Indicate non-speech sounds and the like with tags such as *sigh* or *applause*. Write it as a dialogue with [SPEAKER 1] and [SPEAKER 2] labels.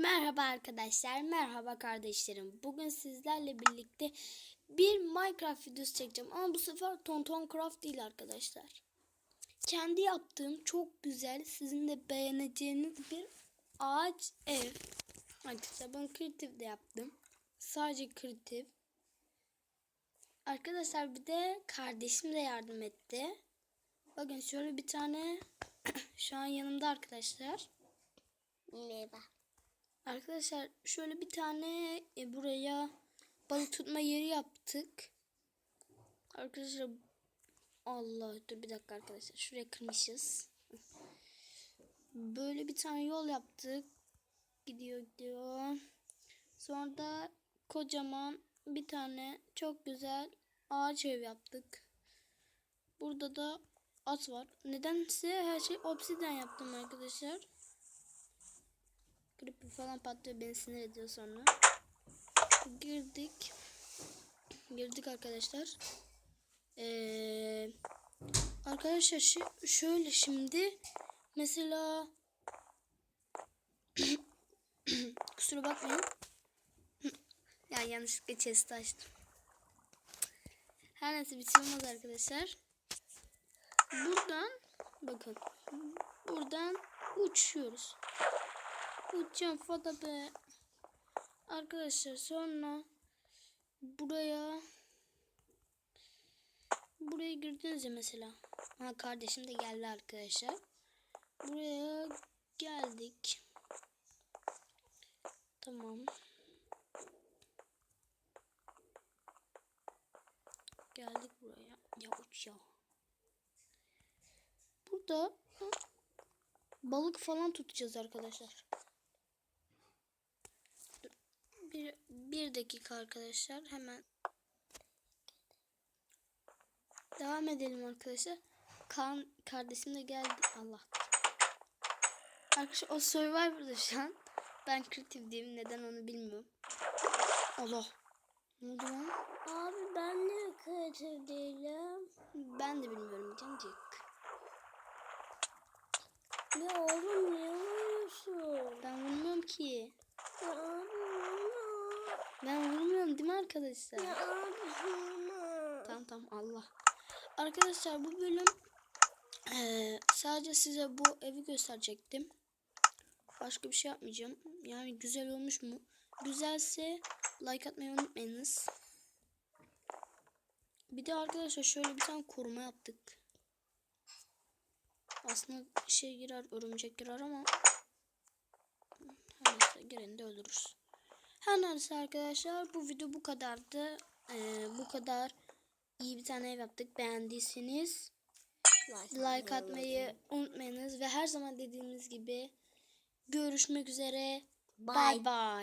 [SPEAKER 1] Merhaba arkadaşlar, merhaba kardeşlerim. Bugün sizlerle birlikte bir Minecraft videosu çekeceğim. Ama bu sefer Tonton Craft değil arkadaşlar. Kendi yaptığım çok güzel, sizin de beğeneceğiniz bir ağaç ev. Arkadaşlar ben kreatif de yaptım. Sadece kreatif. Arkadaşlar bir de kardeşim de yardım etti. Bakın şöyle bir tane *clears throat* şu an yanımda arkadaşlar.
[SPEAKER 2] Merhaba.
[SPEAKER 1] Arkadaşlar şöyle bir tane e, buraya balık tutma yeri yaptık. Arkadaşlar Allah dur bir dakika arkadaşlar şuraya kırmışız. Böyle bir tane yol yaptık. Gidiyor gidiyor. Sonra da kocaman bir tane çok güzel ağaç ev yaptık. Burada da at var. Nedense her şey obsiden yaptım arkadaşlar. Creeper falan patlıyor beni sinir ediyor sonra. Girdik. Girdik arkadaşlar. Ee, arkadaşlar şi- şöyle şimdi mesela *coughs* kusura bakmayın. *coughs* ya yanlışlıkla chest'i açtım. Her neyse bir şey arkadaşlar. Buradan bakın. Buradan uçuyoruz. Uçacağım fada be. Arkadaşlar sonra buraya buraya girdiniz ya mesela. Ha kardeşim de geldi arkadaşlar. Buraya geldik. Tamam. Geldik buraya. Ya uç. Burada balık falan tutacağız arkadaşlar. Bir, bir dakika arkadaşlar hemen devam edelim arkadaşlar. Kan kardeşim de geldi. Allah. Arkadaşlar o Survivor'da şu an. Ben kreatif diyeyim. Neden onu bilmiyorum. Allah. Ne oldu lan?
[SPEAKER 2] Abi ben de kreatif değilim.
[SPEAKER 1] Ben de bilmiyorum cancık.
[SPEAKER 2] Ya oğlum niye vuruyorsun?
[SPEAKER 1] Ben vurmuyorum ki.
[SPEAKER 2] Vurma.
[SPEAKER 1] Ben vurmuyorum değil mi arkadaşlar?
[SPEAKER 2] Ya abi vurma.
[SPEAKER 1] Tamam tamam Allah. Arkadaşlar bu bölüm eee, sadece size bu evi gösterecektim. Başka bir şey yapmayacağım. Yani güzel olmuş mu? Güzelse like atmayı unutmayınız. Bir de arkadaşlar şöyle bir tane koruma yaptık. Aslında şey girer, örümcek girer ama her neyse gireni de öldürürüz. Her neyse arkadaşlar bu video bu kadardı. Ee, bu kadar iyi bir tane ev yaptık. Beğendiyseniz like atmayı unutmayınız ve her zaman dediğimiz gibi görüşmek üzere.
[SPEAKER 2] Bye.
[SPEAKER 1] Bye bye.